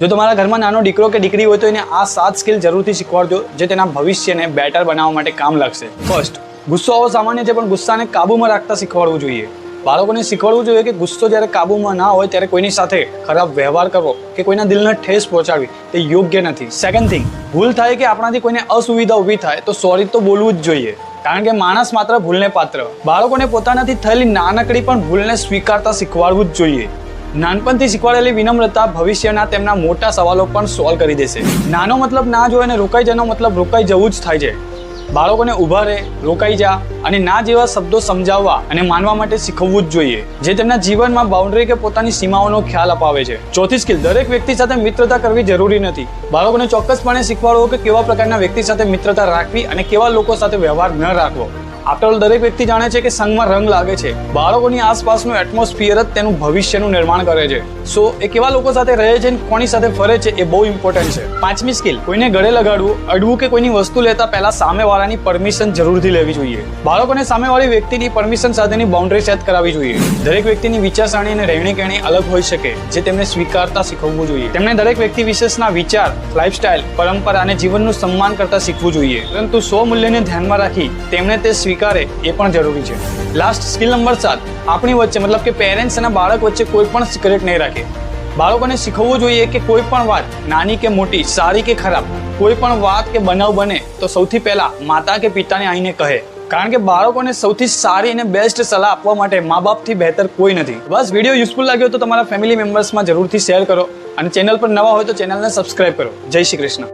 જો તમારા ઘરમાં નાનો દીકરો કે દીકરી હોય તો એને આ સાત સ્કિલ જરૂરથી શીખવાડજો, જે તેના ભવિષ્યને બેટર બનાવવા માટે કામ લાગશે. ફર્સ્ટ ગુસ્સો આવો સામાન્ય છે, પણ ગુસ્સાને કાબૂમાં રાખતા શીખવાડવું જોઈએ. બાળકોને શીખવાડવું જોઈએ કે ગુસ્સો જ્યારે કાબૂમાં ના હોય, ત્યારે કોઈની સાથે ખરાબ વ્યવહાર કરવો કે કોઈના દિલને ઠેસ પહોંચાડવી, તે યોગ્ય નથી. સેકન્ડ થિંગ ભૂલ થાય કે આપણાથી કોઈને અસુવિધા ઊભી થાય, તો સોરી તો બોલવું જ જોઈએ. કારણ કે માણસ માત્ર ભૂલને પાત્ર. બાળકોને પોતાનાથી થયેલી નાનકડી પણ ભૂલને સ્વીકારતા શીખવાડવું જ જોઈએ. નાનપણથી શીખવાડેલી વિનમ્રતા ભવિષ્યના તેમના મોટા સવાલો પણ સોલ્વ કરી દેશે. નાનો મતલબ ના જોઈ અને રોકાઈ જવાનો મતલબ રોકાઈ જવું જ થાય છે. બાળકોને ઊભા રહે, રોકાઈ જા અને ના જેવા શબ્દો સમજાવવા અને માનવા માટે શીખવવું જ જોઈએ, જે તેમના જીવનમાં બાઉન્ડ્રી કે પોતાની સીમાઓનો ખ્યાલ અપાવે છે. ચોથી સ્કિલ દરેક વ્યક્તિ સાથે મિત્રતા કરવી જરૂરી નથી. બાળકોને ચોક્કસપણે શીખવાડવો કે કેવા પ્રકારના વ્યક્તિ સાથે મિત્રતા રાખવી અને કેવા લોકો સાથે વ્યવહાર ન રાખવો. આફ્ટર દરેક વ્યક્તિ જાણે છે કે સંઘમાં રંગ લાગે છે. બાળકોની આસપાસનું એટમોસ્ફિયર જ તેનું ભવિષ્યનું નિર્માણ કરે છે. સો એ કેવા લોકો સાથે રહે છે અને કોની સાથે ફરે છે એ બહુ ઇમ્પોર્ટન્ટ છે. પાંચમી સ્કિલ કોઈને ગળે લગાડવું, અડવું કે કોઈની વસ્તુ લેતા પહેલા સામેવાળાની પરમિશન જરૂરથી લેવી જોઈએ. બાળકોને સામેવાળી વ્યક્તિની પરમિશન સાથેની બાઉન્ડ્રી સેટ કરાવી જોઈએ. દરેક વ્યક્તિની વિચારસરણી અને રહેણી કહેણી અલગ હોઈ શકે, જે તેમને સ્વીકારતા શીખવવું જોઈએ. તેમણે દરેક વ્યક્તિ વિશેષના વિચાર લાઇફસ્ટાઇલ પરંપરા અને જીવનનું સન્માન કરતા શીખવું જોઈએ. પરંતુ સ્વ મૂલ્યને ધ્યાનમાં રાખી તેમણે તે સ્વીકારે એ પણ જરૂરી છે. લાસ્ટ સ્કિલ નંબર સાત. આપણી વચ્ચે મતલબ કે પેરેન્ટ્સ અને બાળક વચ્ચે કોઈ પણ સિક્રેટ નહીં રાખે. બાળકોને શીખવવું જોઈએ કે કોઈ પણ વાત નાની કે મોટી, સારી કે ખરાબ, કોઈ પણ વાત કે બનાવ બને તો સૌથી પહેલા માતા કે પિતાને આવીને કહે. કારણ કે બાળકોને સૌથી સારી અને બેસ્ટ સલાહ આપવા માટે મા બાપથી બહેતર કોઈ નથી. બસ વીડિયો યુઝફુલ લાગ્યો તો તમારા ફેમિલી મેમ્બર્સમાં જરૂરથી શેર કરો અને ચેનલ પર નવા હોય તો ચેનલને સબસ્ક્રાઇબ કરો. જય શ્રી કૃષ્ણ.